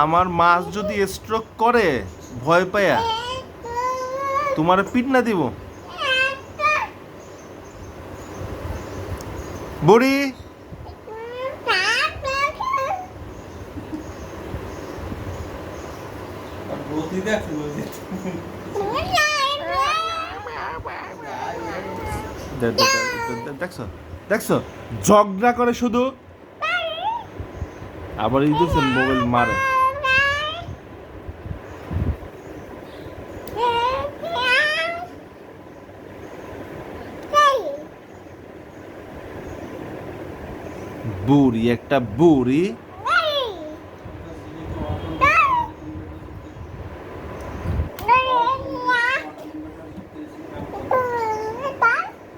আমার মাছ যদি স্ট্রোক করে, ভয় পায়া তোমার পিট না দিব। বড়ি। দেখছ? দেখছ? ঝগড়া করে শুধু আবার ইঁদুর মোবাইল মারে। বুড়ি একটা বুড়ি।